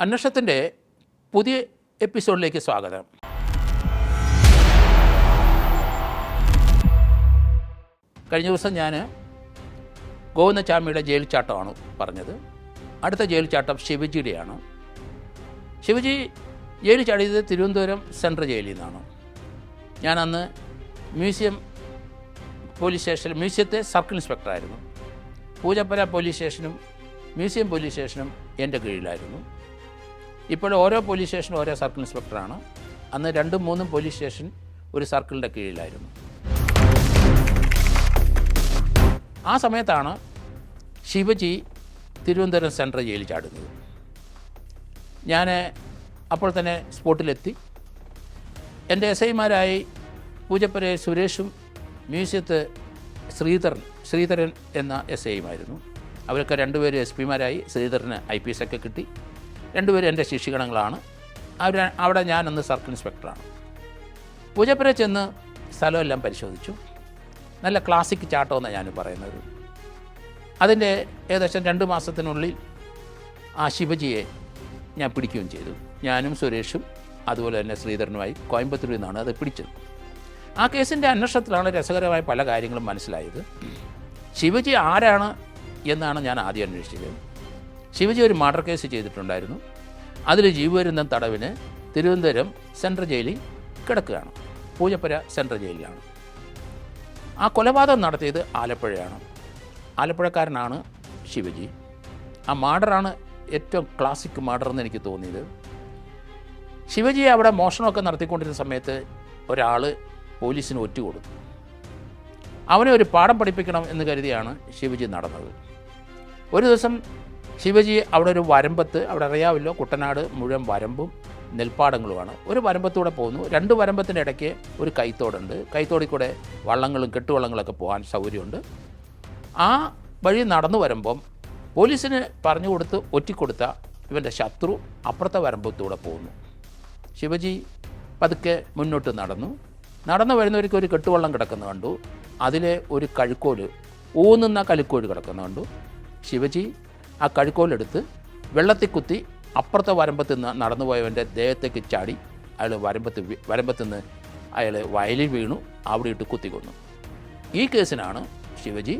അന്വേഷണത്തിന്റെ പുതിയ എപ്പിസോഡിലേക്ക് സ്വാഗതം. കഴിഞ്ഞ ദിവസം ഞാൻ ഗോവിന്ദചാമിയുടെ ജയിൽ ചാട്ടമാണ് പറഞ്ഞത്. അടുത്ത ജയിൽ ചാട്ടം ശിവജിയുടെയാണ്. ശിവജി ജയിൽ ചാടിയത് തിരുവനന്തപുരം സെൻട്രൽ ജയിലിൽ നിന്നാണ്. ഞാനന്ന് മ്യൂസിയം പോലീസ് സ്റ്റേഷൻ മ്യൂസിയത്തെ സർക്കിൾ ഇൻസ്പെക്ടറായിരുന്നു. പൂജപ്പുര പോലീസ് സ്റ്റേഷനും മ്യൂസിയം പോലീസ് സ്റ്റേഷനും എന്റെ കീഴിലായിരുന്നു. ഇപ്പോൾ ഓരോ പോലീസ് സ്റ്റേഷനും ഓരോ സർക്കിൾ ഇൻസ്പെക്ടറാണ്. അന്ന് രണ്ടും മൂന്നും പോലീസ് സ്റ്റേഷൻ ഒരു സർക്കിളിന്റെ കീഴിലായിരുന്നു. ആ സമയത്താണ് ശിവജി തിരുവനന്തപുരം സെൻട്രൽ ജയിലിൽ ചാടുന്നത്. ഞാൻ അപ്പോൾ തന്നെ സ്പോട്ടിലെത്തി. എന്റെ എസ് ഐമാരായി പൂജപ്പുര സുരേഷും മ്യൂസിയത്ത് ശ്രീധരൻ ശ്രീധരൻ എന്ന എസ് ഐയുമായിരുന്നു അവരൊക്കെ രണ്ടുപേരും എസ് പിമാരായി. ശ്രീധരന് ഐ പി എസ് ഒക്കെ കിട്ടി. രണ്ടുപേരും എന്റെ ശിഷ്യഗണങ്ങളാണ് അവർ അവിടെ ഞാനൊന്ന് സർക്കിൾ ഇൻസ്പെക്ടറാണ്. പൂജപ്പുര ചെന്ന് സ്ഥലമെല്ലാം പരിശോധിച്ചു. നല്ല ക്ലാസിക് ചാട്ടമെന്നാണ് ഞാൻ പറയുന്നത്. അതിന്റെ ഏകദേശം രണ്ട് മാസത്തിനുള്ളിൽ ആ ശിവജിയെ ഞാൻ പിടിക്കുകയും ചെയ്തു. ഞാനും സുരേഷും അതുപോലെ തന്നെ ശ്രീധരനുമായി കോയമ്പത്തൂരിൽ നിന്നാണ് അത് പിടിച്ചത്. ആ കേസിന്റെ അന്വേഷണത്തിലാണ് രസകരമായ പല കാര്യങ്ങളും മനസ്സിലായത്. ശിവജി ആരാണ് എന്നാണ് ഞാൻ ആദ്യം അന്വേഷിച്ചത്. ശിവജി ഒരു മർഡർ കേസ് ചെയ്തിട്ടുണ്ടായിരുന്നു. അതിൽ ജീവപര്യന്തം തടവിന് തിരുവനന്തപുരം സെൻട്രൽ ജയിലിൽ കിടക്കുകയാണ്. പൂജപ്പുര സെൻട്രൽ ജയിലിലാണ്. ആ കൊലപാതകം നടത്തിയത് ആലപ്പുഴയാണ്. ആലപ്പുഴക്കാരനാണ് ശിവജി. ആ മാർഡറാണ് ഏറ്റവും ക്ലാസിക് മാർഡർ എന്ന് എനിക്ക് തോന്നിയത്. ശിവജി അവിടെ മോഷണമൊക്കെ നടത്തിക്കൊണ്ടിരുന്ന സമയത്ത് ഒരാൾ പോലീസിന് ഒറ്റ കൊടുത്തു. അവനെ ഒരു പാഠം പഠിപ്പിക്കണം എന്ന് കരുതിയാണ് ശിവജി നടന്നത്. ഒരു ദിവസം ശിവജി അവിടെ ഒരു വരമ്പത്ത് അവിടെ അറിയാമല്ലോ കുട്ടനാട് മുഴുവൻ വരമ്പും നെൽപ്പാടങ്ങളുമാണ്. ഒരു വരമ്പത്തൂടെ പോകുന്നു. രണ്ട് വരമ്പത്തിന്റെ ഇടയ്ക്ക് ഒരു കൈത്തോടുണ്ട്. കൈത്തോടിൽ കൂടെ വള്ളങ്ങളും കെട്ടുവള്ളങ്ങളൊക്കെ പോകാൻ സൗകര്യമുണ്ട്. ആ വഴി നടന്നു വരുമ്പം പോലീസിന് പറഞ്ഞു കൊടുത്ത് ഒറ്റിക്കൊടുത്ത ഇവന്റെ ശത്രു അപ്പുറത്തെ വരമ്പത്തൂടെ പോകുന്നു. ശിവജി പതുക്കെ മുന്നോട്ട് നടന്നു. നടന്നു വരുന്നവർക്ക് ഒരു കെട്ടുവള്ളം കിടക്കുന്ന കണ്ടു. അതിലെ ഒരു കഴുക്കോൽ ഊന്നുന്ന കലുക്കോൽ കിടക്കുന്ന കണ്ടു. ശിവജി ആ കഴുക്കോലെടുത്ത് വെള്ളത്തിൽ കുത്തി അപ്പുറത്തെ വരമ്പത്ത് നിന്ന് നടന്നു പോയവന്റെ ദേഹത്തേക്ക് ചാടി അയാൾ വരമ്പത്ത് വരമ്പത്ത് നിന്ന് അയാൾ വയലിൽ വീണു. അവിടെ ഇട്ട് കുത്തിക്കൊന്നു. ഈ കേസിനാണ് ശിവജി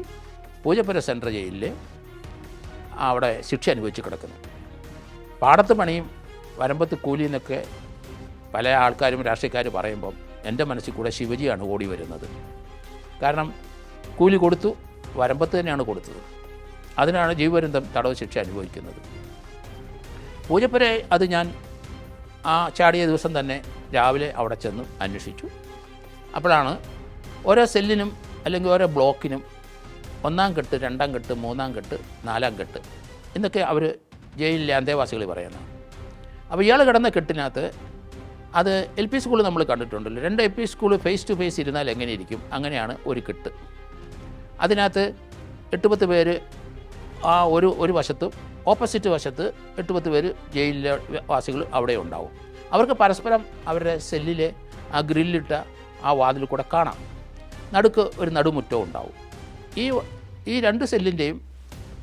പൂജപ്പുര സെൻട്രൽ ജയിലിൽ അവിടെ ശിക്ഷ അനുഭവിച്ച് കിടക്കുന്നത്. പാടത്ത് പണിയും വരമ്പത്ത് കൂലി എന്നൊക്കെ പല ആൾക്കാരും രാഷ്ട്രീയക്കാർ പറയുമ്പം എന്റെ മനസ്സിൽ കൂടെ ശിവജിയാണ് ഓടി വരുന്നത്. കാരണം കൂലി കൊടുത്തു വരമ്പത്ത് തന്നെയാണ് കൊടുത്തത്. അതിനാണ് ജീവപര്യന്തം തടവ് ശിക്ഷ അനുഭവിക്കുന്നത്. പൂജപ്പുരെ അത് ഞാൻ ആ ചാടിയ ദിവസം തന്നെ രാവിലെ അവിടെ ചെന്ന് അന്വേഷിച്ചു. അപ്പോഴാണ് ഓരോ സെല്ലിനും അല്ലെങ്കിൽ ഓരോ ബ്ലോക്കിനും ഒന്നാം കെട്ട് രണ്ടാം കെട്ട് മൂന്നാം കെട്ട് നാലാം കെട്ട് എന്നൊക്കെ അവർ ജയിലിലെ അന്തേവാസികൾ പറയുന്നത് അപ്പോൾ ഇയാൾ കിടന്ന കെട്ടിനകത്ത് അത് എൽ പി സ്കൂൾ നമ്മൾ കണ്ടിട്ടുണ്ടല്ലോ. രണ്ട് L P school face to face ഇരുന്നാൽ എങ്ങനെയിരിക്കും അങ്ങനെയാണ് ഒരു കെട്ട്. അതിനകത്ത് എട്ട് പത്ത് പേര് ആ ഒരു ഒരു വശത്തും ഓപ്പോസിറ്റ് വശത്ത് എട്ട് പത്ത് പേര് ജയിലിലെ വാസികൾ അവിടെ ഉണ്ടാവും. അവർക്ക് പരസ്പരം അവരുടെ സെല്ലിലെ ആ ഗ്രില്ലിട്ട ആ വാതിൽ കൂടെ കാണാം. നടുക്ക് ഒരു നടുമുറ്റവും ഉണ്ടാവും. ഈ ഈ രണ്ട് സെല്ലിന്റെയും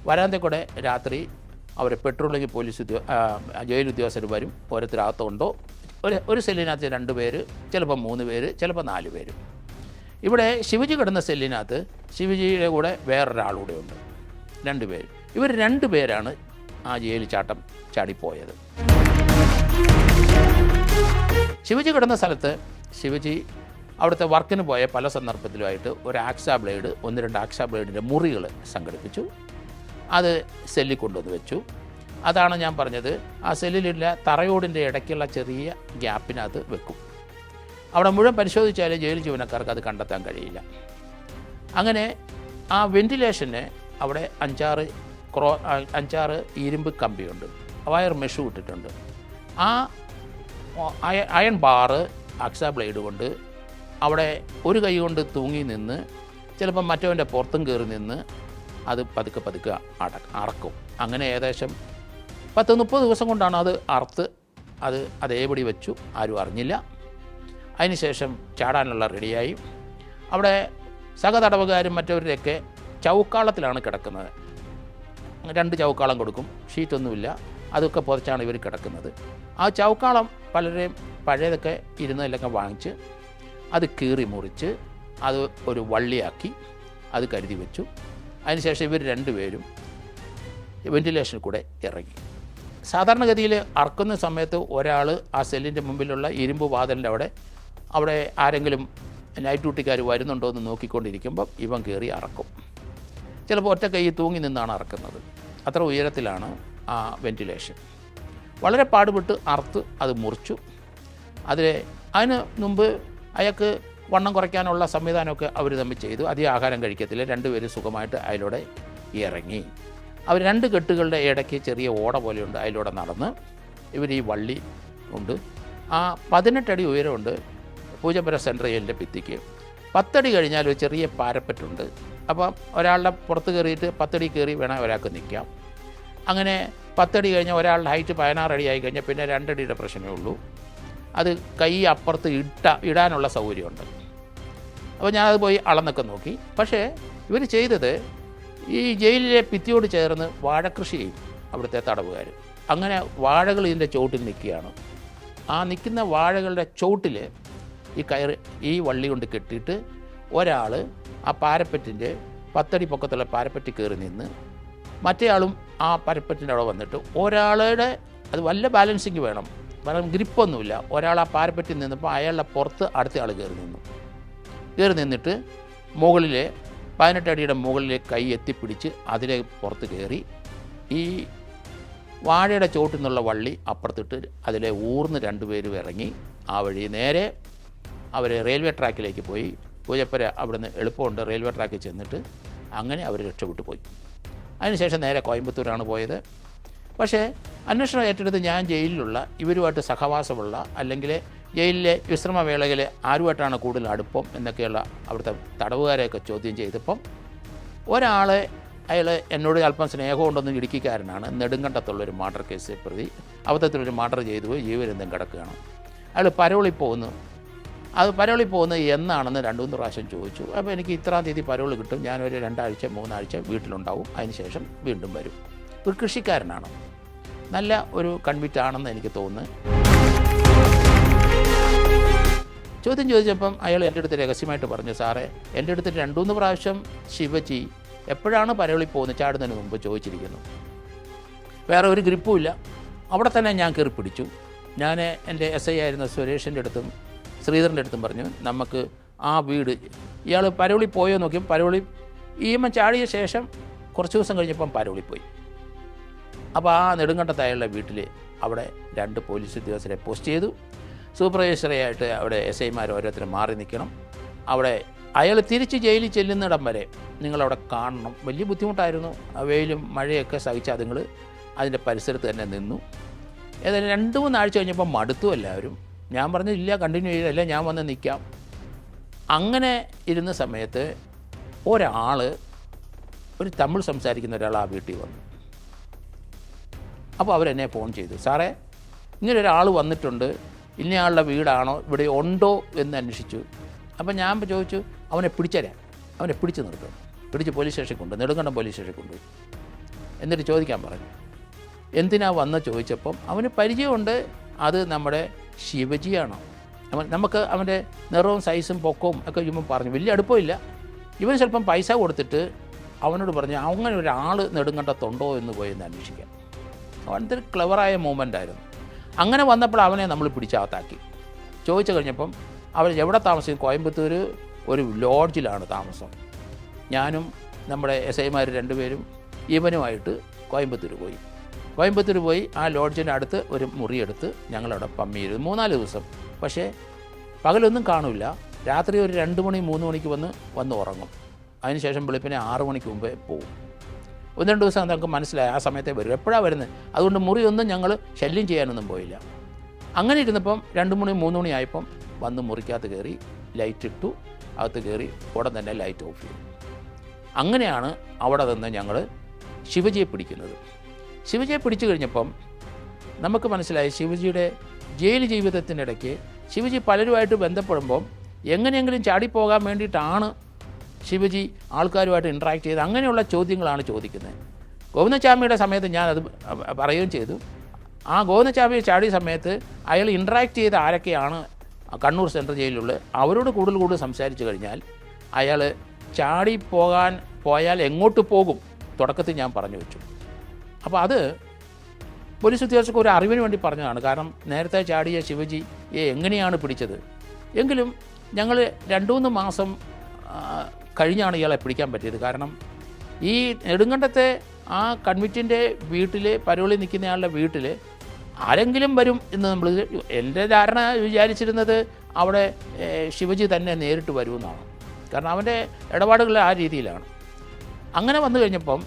വരാന്തെ കൂടെ രാത്രി അവരെ പെട്രോളിംഗ് പോലീസ് ഉദ്യോ ജയിൽ ഉദ്യോഗസ്ഥർ വരും. ഓരോരുത്തരകത്തുണ്ടോ? ഒരു ഒരു സെല്ലിനകത്ത് രണ്ട് പേര് ചിലപ്പോൾ മൂന്ന് പേര് ചിലപ്പോൾ നാല് പേര്. ഇവിടെ ശിവജി കിടന്ന സെല്ലിനകത്ത് ശിവജിയുടെ കൂടെ വേറൊരാളൂടെ ഉണ്ട്. രണ്ട് പേര് ഇവർ രണ്ടുപേരാണ് ആ ജയിലിൽ ചാട്ടം ചാടിപ്പോയത്. ശിവജി കിടന്ന സ്ഥലത്ത് ശിവജി അവിടുത്തെ വർക്കിന് പോയ പല സന്ദർഭത്തിലുമായിട്ട് ഒരു ആക്സ ബ്ലേഡ് ഒന്ന് രണ്ട് ആക്സ ബ്ലേഡിന്റെ മുറികൾ സംഘടിപ്പിച്ചു. അത് സെല്ലിൽ കൊണ്ടുവന്ന് വെച്ചു. അതാണ് ഞാൻ പറഞ്ഞത് ആ സെല്ലിലുള്ള തറയോടിന്റെ ഇടയ്ക്കുള്ള ചെറിയ ഗ്യാപ്പിനകത്ത് വെക്കും. അവിടെ മുഴുവൻ പരിശോധിച്ചാൽ ജയിൽ ജീവനക്കാർക്ക് അത് കണ്ടെത്താൻ കഴിയില്ല. അങ്ങനെ ആ വെന്റിലേഷന് അവിടെ അഞ്ചാറ് ക്രോ അഞ്ചാറ് ഇരുമ്പ് കമ്പിയുണ്ട്. വയർ മെഷു ഇട്ടിട്ടുണ്ട്. ആ അയ- അയൺ ബാറ് അക്സ ബ്ലേഡ് കൊണ്ട് അവിടെ ഒരു കൈ കൊണ്ട് തൂങ്ങി നിന്ന് ചിലപ്പം മറ്റവന്റെ പുറത്തും കയറി നിന്ന് അത് പതുക്കെ പതുക്കെ അട അറക്കും. അങ്ങനെ ഏകദേശം പത്ത് മുപ്പത് ദിവസം കൊണ്ടാണ് അത് അറുത്ത് അത് അതേപടി വെച്ചു. ആരും അറിഞ്ഞില്ല. അതിനുശേഷം ചാടാനുള്ള റെഡിയായി. അവിടെ സഹതടവുകാരും മറ്റവരുടെയൊക്കെ ചൗക്കാളത്തിലാണ് കിടക്കുന്നത്. രണ്ട് ചൗക്കാളം കൊടുക്കും. ഷീറ്റൊന്നുമില്ല അതൊക്കെ പുതച്ചാണ് ഇവർ കിടക്കുന്നത്. ആ ചൗക്കാളം പലരെയും പഴയതൊക്കെ ഇരുന്നതിലൊക്കെ വാങ്ങിച്ച് അത് കീറി മുറിച്ച് അത് ഒരു വള്ളിയാക്കി അത് കരുതി വെച്ചു. അതിനുശേഷം ഇവർ രണ്ടുപേരും വെന്റിലേഷനിൽ കൂടെ ഇറങ്ങി. സാധാരണഗതിയിൽ അറക്കുന്ന സമയത്ത് ഒരാൾ ആ സെല്ലിന്റെ മുമ്പിലുള്ള ഇരുമ്പ് വാതിലിന്റെ അവിടെ അവിടെ ആരെങ്കിലും നൈറ്റ് ഡ്യൂട്ടിക്കാർ വരുന്നുണ്ടോ എന്ന് നോക്കിക്കൊണ്ടിരിക്കുമ്പം ഇവൻ കയറി അറക്കും. ചിലപ്പോൾ ഒറ്റ കൈ തൂങ്ങി നിന്നാണ് അറക്കുന്നത്. അത്ര ഉയരത്തിലാണ് ആ വെന്റിലേഷൻ വളരെ പാടുപെട്ട് അറുത്ത് അത് മുറിച്ചു. അതിൽ അതിന് മുമ്പ് അയാൾക്ക് വണ്ണം കുറയ്ക്കാനുള്ള സംവിധാനമൊക്കെ അവർ തമ്മിൽ ചെയ്തു. അധികം ആഹാരം കഴിക്കത്തില്ല. രണ്ടുപേരും സുഖമായിട്ട് അതിലൂടെ ഇറങ്ങി. അവർ രണ്ട് കെട്ടുകളുടെ ഇടയ്ക്ക് ചെറിയ ഓട പോലെയുണ്ട് അതിലൂടെ നടന്ന്. ഇവർ ഈ വള്ളി ഉണ്ട്. ആ പതിനെട്ടടി ഉയരമുണ്ട്. പൂജപ്പുര സെൻട്രൽ ജയിലിന്റെ ഭിത്തിക്ക്. പത്തടി കഴിഞ്ഞാൽ ഒരു ചെറിയ പാരപ്പറ്റുണ്ട്. അപ്പം ഒരാളുടെ പുറത്ത് കയറിയിട്ട് പത്തടി കയറി വേണം ഒരാൾക്ക് നിൽക്കാം. അങ്ങനെ പത്തടി കഴിഞ്ഞാൽ ഒരാളുടെ ഹൈറ്റ് പതിനാറ് അടി ആയി കഴിഞ്ഞാൽ പിന്നെ രണ്ടടിയുടെ പ്രശ്നമേ ഉള്ളൂ. അത് കൈ അപ്പുറത്ത് ഇട്ട ഇടാനുള്ള സൗകര്യമുണ്ട്. അപ്പോൾ ഞാനത് പോയി അളന്നൊക്കെ നോക്കി. പക്ഷേ ഇവർ ചെയ്തത് ഈ ജയിലിലെ ഭിത്തിയോട് ചേർന്ന് വാഴക്കൃഷി ചെയ്യും അവിടുത്തെ തടവുകാർ. അങ്ങനെ വാഴകൾ ഇതിന്റെ ചുവട്ടിൽ നിൽക്കുകയാണ്. ആ നിൽക്കുന്ന വാഴകളുടെ ചുവട്ടിൽ ഈ കയറ് ഈ വള്ളി കൊണ്ട് കെട്ടിയിട്ട് ഒരാൾ ആ പാരപ്പറ്റിന്റെ പത്തടി പൊക്കത്തുള്ള പാരപ്പറ്റി കയറി നിന്ന് മറ്റേയാളും ആ പാരപ്പറ്റിന്റെ അവിടെ വന്നിട്ട് ഒരാളുടെ അത് വല്ല ബാലൻസിങ് വേണം. കാരണം ഗ്രിപ്പൊന്നുമില്ല. ഒരാൾ ആ പാരപ്പറ്റിൽ നിന്നപ്പോൾ അയാളുടെ പുറത്ത് അടുത്ത ആൾ കയറി നിന്നു. കയറി നിന്നിട്ട് മുകളിലെ പതിനെട്ടടിയുടെ മുകളിലെ കൈ എത്തിപ്പിടിച്ച് അതിലെ പുറത്ത് കയറി ഈ വാഴയുടെ ചോട്ടിൽ നിന്നുള്ള വള്ളി അപ്പുറത്തിട്ട് അതിലെ ഊർന്ന് രണ്ടുപേരും ഇറങ്ങി ആ വഴി നേരെ അവർ റെയിൽവേ ട്രാക്കിലേക്ക് പോയി. പൂജപ്പുര അവിടുന്ന് എളുപ്പമുണ്ട് റെയിൽവേ ട്രാക്കിൽ ചെന്നിട്ട് അങ്ങനെ അവർ രക്ഷപ്പെട്ടു പോയി. അതിനുശേഷം നേരെ കോയമ്പത്തൂരാണ് പോയത്. പക്ഷേ അന്വേഷണം ഏറ്റെടുത്ത് ഞാൻ ജയിലിലുള്ള ഇവരുമായിട്ട് സഹവാസമുള്ള അല്ലെങ്കിൽ ജയിലിലെ വിശ്രമവേളയിൽ ആരുമായിട്ടാണ് കൂടുതൽ അടുപ്പം എന്നൊക്കെയുള്ള അവിടുത്തെ തടവുകാരെയൊക്കെ ചോദ്യം ചെയ്തപ്പം ഒരാളെ അയാൾ എന്നോട് അല്പം സ്നേഹമുണ്ടെന്ന് ഇടുക്കിക്കാരനാണ്. നെടുങ്കണ്ടത്തുള്ളൊരു മാർഡർ കേസ് പ്രതി അബദ്ധത്തിലൊരു മാർഡർ ചെയ്തു പോയി ജീവരന്തം കിടക്കുകയാണ്. അയാൾ പരോളി പോകുന്നു അത് പരോളി പോകുന്നത് എന്നാണെന്ന് രണ്ട് മൂന്ന് പ്രാവശ്യം ചോദിച്ചു. അപ്പോൾ എനിക്ക് ഇത്രാം തീയതി പരോളി കിട്ടും. ഞാനൊരു രണ്ടാഴ്ച മൂന്നാഴ്ച വീട്ടിലുണ്ടാവും. അതിന് ശേഷം വീണ്ടും വരും. ഒരു കൃഷിക്കാരനാണ്. നല്ല ഒരു കൺവിറ്റ് ആണെന്ന് എനിക്ക് തോന്നുന്നു. ചോദ്യം ചോദിച്ചപ്പം അയാൾ എന്റെ അടുത്ത് രഹസ്യമായിട്ട് പറഞ്ഞു സാറേ എന്റെ അടുത്ത് രണ്ടുമൂന്ന് പ്രാവശ്യം ശിവജി എപ്പോഴാണ് പരവളി പോകുന്നത്? ചാടുന്നതിന് മുമ്പ് ചോദിച്ചിരിക്കുന്നു. വേറെ ഒരു ഗ്രിപ്പും ഇല്ല. അവിടെ തന്നെ ഞാൻ കയറി പിടിച്ചു. ഞാൻ എന്റെ എസ് ഐ ആയിരുന്ന സുരേഷിന്റെ അടുത്തും ശ്രീധരന്റെ അടുത്തും പറഞ്ഞു നമുക്ക് ആ വീട് ഇയാൾ പരവളി പോയോ നോക്കിയപ്പോൾ പരവളി ഈമ ചാടിയ ശേഷം കുറച്ച് ദിവസം കഴിഞ്ഞപ്പം പരവളി പോയി. അപ്പോൾ ആ നെടുങ്കണ്ടത്തായുള്ള വീട്ടിൽ അവിടെ രണ്ട് പോലീസ് ഉദ്യോഗസ്ഥരെ പോസ്റ്റ് ചെയ്തു. സൂപ്പർവൈസറായിട്ട് അവിടെ എസ് ഐമാർ ഓരോരുത്തരും മാറി നിൽക്കണം. അവിടെ അയാൾ തിരിച്ച് ജയിലിൽ ചെല്ലുന്നിടം വരെ നിങ്ങളവിടെ കാണണം. വലിയ ബുദ്ധിമുട്ടായിരുന്നു. വെയിലും മഴയൊക്കെ സഹിച്ച അതുങ്ങൾ അതിന്റെ പരിസരത്ത് തന്നെ നിന്നു. ഏതായാലും രണ്ട് മൂന്നാഴ്ച കഴിഞ്ഞപ്പോൾ മടുത്തു എല്ലാവരും. ഞാൻ പറഞ്ഞില്ല കണ്ടിന്യൂ ചെയ്തല്ല ഞാൻ വന്ന് നിൽക്കാം അങ്ങനെ ഇരുന്ന സമയത്ത് ഒരാൾ ഒരു തമിഴ് സംസാരിക്കുന്ന ഒരാൾ ആ വീട്ടിൽ വന്നു. അപ്പോൾ അവരെന്നെ ഫോൺ ചെയ്തു. സാറേ ഇങ്ങനെ ഒരാൾ വന്നിട്ടുണ്ട്. ഇന്നയാളുടെ വീടാണോ? ഇവിടെ ഉണ്ടോ? എന്ന് അന്വേഷിച്ചു. അപ്പം ഞാൻ ചോദിച്ചു അവനെ പിടിച്ചരാം അവനെ പിടിച്ചു നിർത്തും. പിടിച്ച് പോലീസ് സ്റ്റേഷനിൽ കൊണ്ട് നെടുങ്കണ്ടം പോലീസ് സ്റ്റേഷനിൽ കൊണ്ട്. എന്നിട്ട് ചോദിക്കാൻ പറഞ്ഞു. എന്തിനാ വന്ന് ചോദിച്ചപ്പം അവന് പരിചയമുണ്ട്. അത് നമ്മുടെ ശിവജിയാണോ? നമുക്ക് അവന്റെ നിറവും സൈസും പൊക്കവും ഒക്കെ ചുമ്മാ പറഞ്ഞു. വലിയ അടുപ്പമില്ല. ഇവൻ ചിലപ്പം പൈസ കൊടുത്തിട്ട് അവനോട് പറഞ്ഞു അങ്ങനെ ഒരാൾ നെടുങ്കണ്ടത്തുണ്ടോ എന്ന് പോയി എന്ന് അന്വേഷിക്കാം. അവനത്തെ ഒരു ക്ലവറായ മൂവ്മെന്റ് ആയിരുന്നു. അങ്ങനെ വന്നപ്പോൾ അവനെ നമ്മൾ പിടിച്ചകത്താക്കി. ചോദിച്ചു കഴിഞ്ഞപ്പം അവൻ എവിടെ താമസിക്കും കോയമ്പത്തൂർ ഒരു ലോഡ്ജിലാണ് താമസം. ഞാനും നമ്മുടെ എസ് ഐമാർ രണ്ടുപേരും ഇവനുമായിട്ട് കോയമ്പത്തൂർ പോയി. കോയമ്പത്തൂർ പോയി ആ ലോഡ്ജിന്റെ അടുത്ത് ഒരു മുറിയെടുത്ത് ഞങ്ങളവിടെ പമ്മിയിരുന്നു മൂന്നാൽ ദിവസം. പക്ഷേ പകലൊന്നും കാണില്ല രാത്രി ഒരു രണ്ട് മണി മൂന്ന് മണിക്ക് വന്ന് വന്ന് ഉറങ്ങും. അതിനുശേഷം വെളുപ്പിനെ ആറ് മണിക്ക് മുമ്പേ പോകും ഒന്ന് രണ്ട് ദിവസം നമുക്ക് മനസ്സിലായി ആ സമയത്തെ വരും. എപ്പോഴാണ് വരുന്നത്? അതുകൊണ്ട് മുറിയൊന്നും ഞങ്ങൾ ശല്യം ചെയ്യാനൊന്നും പോയില്ല. അങ്ങനെ ഇരുന്നപ്പം രണ്ട് മണി മൂന്ന് മണി ആയപ്പം വന്ന് മുറിക്കകത്ത് കയറി ലൈറ്റ് ഇട്ടു. അകത്ത് കയറി ഉടൻ തന്നെ ലൈറ്റ് ഓഫ് ചെയ്തു. അങ്ങനെയാണ് അവിടെ നിന്ന് ഞങ്ങൾ ശിവജിയെ പിടിക്കുന്നത്. ശിവജിയെ പിടിച്ചു കഴിഞ്ഞപ്പം നമുക്ക് മനസ്സിലായി ശിവജിയുടെ ജയിൽ ജീവിതത്തിനിടയ്ക്ക് ശിവജി പലരുമായിട്ട് ബന്ധപ്പെടുമ്പം എങ്ങനെയെങ്കിലും ചാടിപ്പോകാൻ വേണ്ടിയിട്ടാണ് ശിവജി ആൾക്കാരുമായിട്ട് ഇൻട്രാക്ട് ചെയ്ത് അങ്ങനെയുള്ള ചോദ്യങ്ങളാണ് ചോദിക്കുന്നത്. ഗോവിന്ദചാമിയുടെ സമയത്ത് ഞാനത് പറയുകയും ചെയ്തു. ആ ഗോവിന്ദചാമി ചാടിയ സമയത്ത് അയാൾ ഇൻട്രാക്ട് ചെയ്ത ആരൊക്കെയാണ് കണ്ണൂർ സെൻട്രൽ ജയിലിലുള്ള അവരോട് കൂടുതൽ കൂടുതൽ സംസാരിച്ചു കഴിഞ്ഞാൽ അയാൾ ചാടി പോകാൻ പോയാൽ എങ്ങോട്ട് പോകും? തുടക്കത്തിൽ ഞാൻ പറഞ്ഞു വെച്ചു. അപ്പോൾ അത് പോലീസ് ഉദ്യോഗസ്ഥർക്ക് ഒരു അറിവിന് വേണ്ടി പറഞ്ഞതാണ്. കാരണം നേരത്തെ ചാടിയ ശിവജി എങ്ങനെയാണ് പിടിച്ചത്? എങ്കിലും ഞങ്ങൾ രണ്ടു മൂന്ന് മാസം കഴിഞ്ഞാണ് ഇയാളെ പിടിക്കാൻ പറ്റിയത്. കാരണം ഈ നെടുങ്കണ്ടത്തെ ആ കൺവിറ്റിന്റെ വീട്ടിൽ പരോളി നിൽക്കുന്നയാളുടെ വീട്ടിൽ ആരെങ്കിലും വരും എന്ന് നമ്മൾ എന്റെ ധാരണ വിചാരിച്ചിരുന്നത് അവിടെ ശിവജി തന്നെ നേരിട്ട് വരുമെന്നാണ്. കാരണം അവന്റെ ഇടപാടുകൾ ആ രീതിയിലാണ്. അങ്ങനെ വന്നു കഴിഞ്ഞപ്പം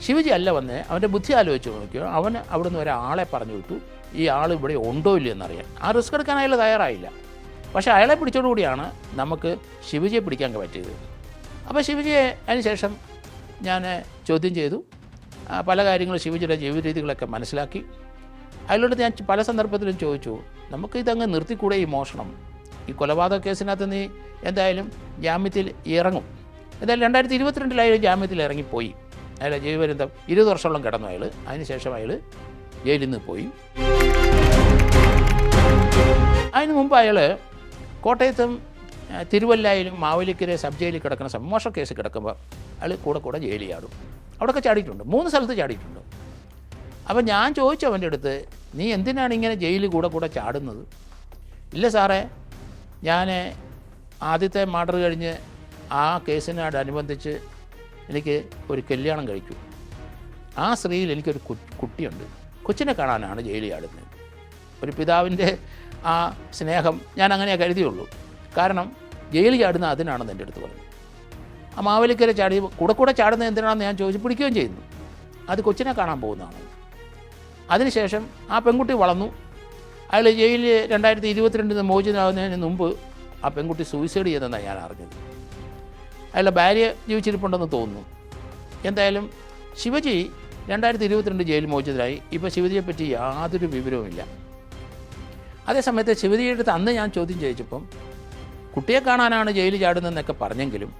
ശിവജി അല്ല വന്നേ അവന്റെ ബുദ്ധി ആലോചിച്ച് നോക്കിയോ? അവൻ അവിടെ നിന്ന് ഒരാളെ പറഞ്ഞു വിട്ടു ഈ ആൾ ഇവിടെ ഉണ്ടോ ഇല്ലയോ എന്നറിയാൻ. ആ റിസ്ക് എടുക്കാൻ അയാൾ തയ്യാറായില്ല. പക്ഷേ അയാളെ പിടിച്ചോടുകൂടിയാണ് നമുക്ക് ശിവജിയെ പിടിക്കാൻ പറ്റിയത്. അപ്പോൾ ശിവജിയെ അതിന് ശേഷം ഞാൻ ചോദ്യം ചെയ്തു. പല കാര്യങ്ങളും ശിവജിയുടെ ജീവിത രീതികളൊക്കെ മനസ്സിലാക്കി. അതിലോട്ട് ഞാൻ പല സന്ദർഭത്തിലും ചോദിച്ചു നമുക്ക് ഇതങ്ങ് നിർത്തിക്കൂടെ ഈ മോഷണം? ഈ കൊലപാതക കേസിനകത്ത് നീ എന്തായാലും ജാമ്യത്തിൽ ഇറങ്ങും. എന്തായാലും രണ്ടായിരത്തി ഇരുപത്തിരണ്ടിലായാലും ജാമ്യത്തിൽ ഇറങ്ങിപ്പോയി. അയാൾ ജീവപര്യന്തം ഇരുപത് വർഷമോളം കിടന്നു അയാൾ അതിനുശേഷം അയാൾ ജയിലിൽ നിന്ന് പോയി. അതിന് മുമ്പ് അയാൾ കോട്ടയത്തും തിരുവല്ലായിലും മാവേലിക്കര സബ് ജയിലിൽ കിടക്കുന്ന സമ്മോഷ കേസ് കിടക്കുമ്പോൾ അയാൾ കൂടെ കൂടെ ജയിലിൽ ചാടും. അവിടെയൊക്കെ ചാടിയിട്ടുണ്ട്. മൂന്ന് സ്ഥലത്ത് ചാടിയിട്ടുണ്ട്. അപ്പോൾ ഞാൻ ചോദിച്ചു അവന്റെ അടുത്ത് നീ എന്തിനാണ് ഇങ്ങനെ ജയിലിൽ കൂടെ കൂടെ ചാടുന്നത്? ഇല്ല സാറേ ഞാൻ ആദ്യത്തെ മാർഡർ കഴിഞ്ഞ് ആ കേസിനോടനുബന്ധിച്ച് എനിക്ക് ഒരു കല്യാണം കഴിച്ചു ആ സ്ത്രീയിൽ എനിക്കൊരു കുട്ടിയുണ്ട്. കൊച്ചിനെ കാണാനാണ് ജയിലിൽ ആടുന്നത്. ഒരു പിതാവിന്റെ ആ സ്നേഹം ഞാൻ അങ്ങനെ കരുതിയുള്ളൂ. കാരണം ജയിലിൽ ചാടുന്ന അതിനാണെന്ന് എന്റെ അടുത്ത് പറഞ്ഞു. ആ മാവേലിക്കര ചാടി കൂടെ കൂടെ ചാടുന്നത് എന്തിനാണെന്ന് ഞാൻ ചോദിച്ചു പിടിക്കുകയും ചെയ്യുന്നു. അത് കൊച്ചിനെ കാണാൻ പോകുന്നതാണ്. അതിനുശേഷം ആ പെൺകുട്ടി വളർന്നു. അയാൾ ജയിലിൽ രണ്ടായിരത്തി ഇരുപത്തിരണ്ടിന് മോചിതനാകുന്നതിന് മുമ്പ് ആ പെൺകുട്ടി സൂയിസൈഡ് ചെയ്തെന്നാണ് ഞാൻ അറിഞ്ഞത്. അയാളുടെ ഭാര്യ ജീവിച്ചിരിപ്പുണ്ടെന്ന് തോന്നുന്നു. എന്തായാലും ശിവജി രണ്ടായിരത്തി ഇരുപത്തിരണ്ട് ജയിൽ മോചിതരായി ഇപ്പോൾ ശിവജിയെപ്പറ്റി യാതൊരു വിവരവുമില്ല അതേസമയത്ത് ശിവജിയുടെ അടുത്ത് അന്ന് ഞാൻ ചോദ്യം ചോദിച്ചപ്പം കുട്ടിയെ കാണാനാണ് ജയിലിൽ ചാടുന്നതെന്നൊക്കെ പറഞ്ഞെങ്കിലും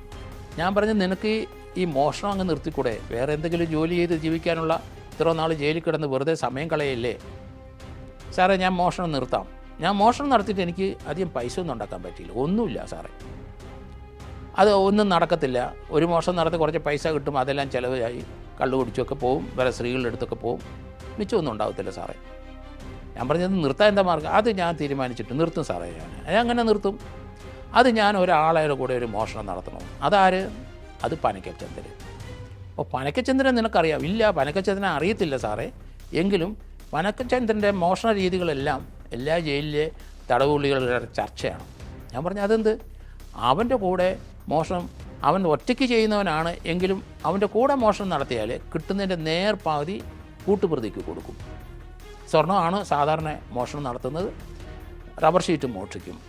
ഞാൻ പറഞ്ഞു നിനക്ക് ഈ- മോഷണം അങ്ങ് നിർത്തിക്കൂടെ? വേറെ എന്തെങ്കിലും ജോലി ചെയ്ത് ജീവിക്കാനുള്ള ഇത്ര നാൾ ജയിലിൽ കിടന്ന് വെറുതെ സമയം കളയല്ലേ? സാറേ ഞാൻ മോഷണം നിർത്താം. ഞാൻ മോഷണം നടത്തിയിട്ട് എനിക്ക് അധികം പൈസ ഒന്നും ഉണ്ടാക്കാൻ പറ്റിയില്ല. ഒന്നുമില്ല സാറേ. അത് ഒന്നും നടക്കത്തില്ല. ഒരു മോഷണം നടത്തി കുറച്ച് പൈസ കിട്ടും അതെല്ലാം ചിലവായി കള്ളു കുടിച്ചൊക്കെ പോവും വേറെ സ്ത്രീകളുടെ അടുത്തൊക്കെ പോവും. മിച്ചമൊന്നും ഉണ്ടാകത്തില്ല സാറേ. ഞാൻ പറഞ്ഞത് നിർത്താൻ എന്താ മാർഗം? അത് ഞാൻ തീരുമാനിച്ചിട്ട് നിർത്തും സാറേ ഞാൻ. ഞാൻ അങ്ങനെ നിർത്തും. അത് ഞാൻ ഒരാളുടെ കൂടെ ഒരു മോഷണം നടത്തണം. അതാര്? അത് പനക്കച്ചന്ദ്രൻ അപ്പോൾ പനക്കച്ചന്ദ്രൻ നിനക്കറിയാം. ഇല്ല പനക്കച്ചന്ദ്രനെ അറിയത്തില്ല സാറേ. എങ്കിലും പനക്കച്ചന്ദ്രന്റെ മോഷണ രീതികളെല്ലാം എല്ലാ ജയിലിലെ തടവുള്ളികളുടെ ചർച്ചയാണ്. ഞാൻ പറഞ്ഞു അതെന്ത്? അവന്റെ കൂടെ മോഷണം അവൻ ഒറ്റയ്ക്ക് ചെയ്യുന്നവനാണ് എങ്കിലും അവന്റെ കൂടെ മോഷണം നടത്തിയാൽ കിട്ടുന്നതിന്റെ നേർപാതി കൂട്ടുപ്രതിക്ക് കൊടുക്കും. സ്വർണമാണ് സാധാരണ മോഷണം നടത്തുന്നത്. റബ്ബർ ഷീറ്റ് മോഷ്ടിക്കും.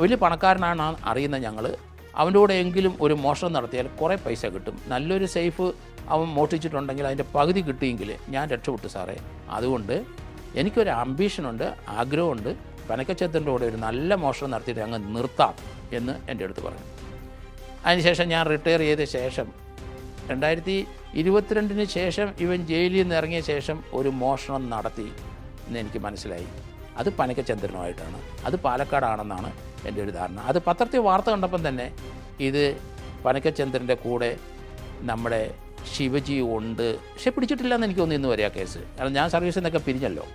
വലിയ പണക്കാരനാണ് അറിയുന്ന ഞങ്ങൾ അവന്റെ കൂടെ എങ്കിലും ഒരു മോഷണം നടത്തിയാൽ കുറേ പൈസ കിട്ടും. നല്ലൊരു സേഫ് അവൻ മോഷ്ടിച്ചിട്ടുണ്ടെങ്കിൽ അതിന്റെ പകുതി കിട്ടിയെങ്കിൽ ഞാൻ രക്ഷപ്പെട്ടു സാറേ. അതുകൊണ്ട് എനിക്കൊരു അംബീഷനുണ്ട് ആഗ്രഹമുണ്ട്. പനക്കച്ചത്തിന്റെ കൂടെ ഒരു നല്ല മോഷണം നടത്തിയിട്ട് അങ്ങ് നിർത്താം എന്ന് എന്റെ അടുത്ത് പറഞ്ഞു. അതിനുശേഷം ഞാൻ റിട്ടയർ ചെയ്ത ശേഷം രണ്ടായിരത്തി ഇരുപത്തിരണ്ടിന് ശേഷം ഇവൻ ജയിലിൽ നിന്ന് ഇറങ്ങിയ ശേഷം ഒരു മോഷണം നടത്തി എന്ന് എനിക്ക് മനസ്സിലായി. അത് പനക്കചന്ദ്രനുമായിട്ടാണ് അത് പാലക്കാടാണെന്നാണ് എന്റെ ഒരു ധാരണ. അത് പത്രത്തിൽ വാർത്ത കണ്ടപ്പം തന്നെ ഇത് പനക്കചന്ദ്രന്റെ കൂടെ നമ്മുടെ ശിവജി ഉണ്ട്. പക്ഷെ പിടിച്ചിട്ടില്ല എന്ന് എനിക്ക് തോന്നുന്നു ഇന്ന് വരെ ആ കേസ്. കാരണം ഞാൻ സർവീസിൽ നിന്നൊക്കെ പിരിഞ്ഞല്ലോ.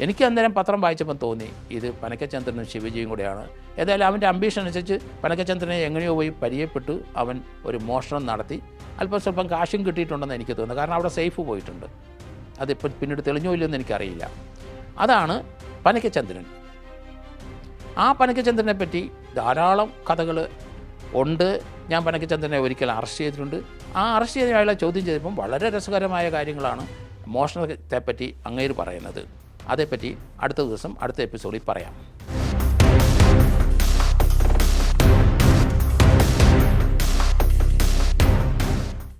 എനിക്ക് അന്നേരം പത്രം വായിച്ചപ്പോൾ തോന്നി ഇത് പനക്കചന്ദ്രനും ശിവജിയും കൂടെയാണ്. ഏതായാലും അവന്റെ അംബീഷൻ അനുസരിച്ച് പനക്കചന്ദ്രനെ എങ്ങനെയോ പോയി പരിചയപ്പെട്ടു. അവൻ ഒരു മോഷണം നടത്തി. അല്പം സ്വല്പം കാശും കിട്ടിയിട്ടുണ്ടെന്ന് എനിക്ക് തോന്നുന്നു. കാരണം അവിടെ സേഫ് പോയിട്ടുണ്ട്. അതിപ്പോൾ പിന്നീട് തെളിഞ്ഞോ ഇല്ലെന്ന് എനിക്കറിയില്ല. അതാണ് പനക്കചന്ദ്രൻ. ആ പനക്കചന്ദ്രനെ പറ്റി ധാരാളം കഥകൾ ഉണ്ട്. ഞാൻ പനക്കചന്ദ്രനെ ഒരിക്കൽ അറസ്റ്റ് ചെയ്തിട്ടുണ്ട്. ആ അറസ്റ്റ് ചെയ്ത ചോദ്യം ചെയ്തപ്പം വളരെ രസകരമായ കാര്യങ്ങളാണ് മോഷണത്തെപ്പറ്റി അങ്ങേര് പറയുന്നത്. അതേപ്പറ്റി അടുത്ത ദിവസം അടുത്ത എപ്പിസോഡിൽ പറയാം.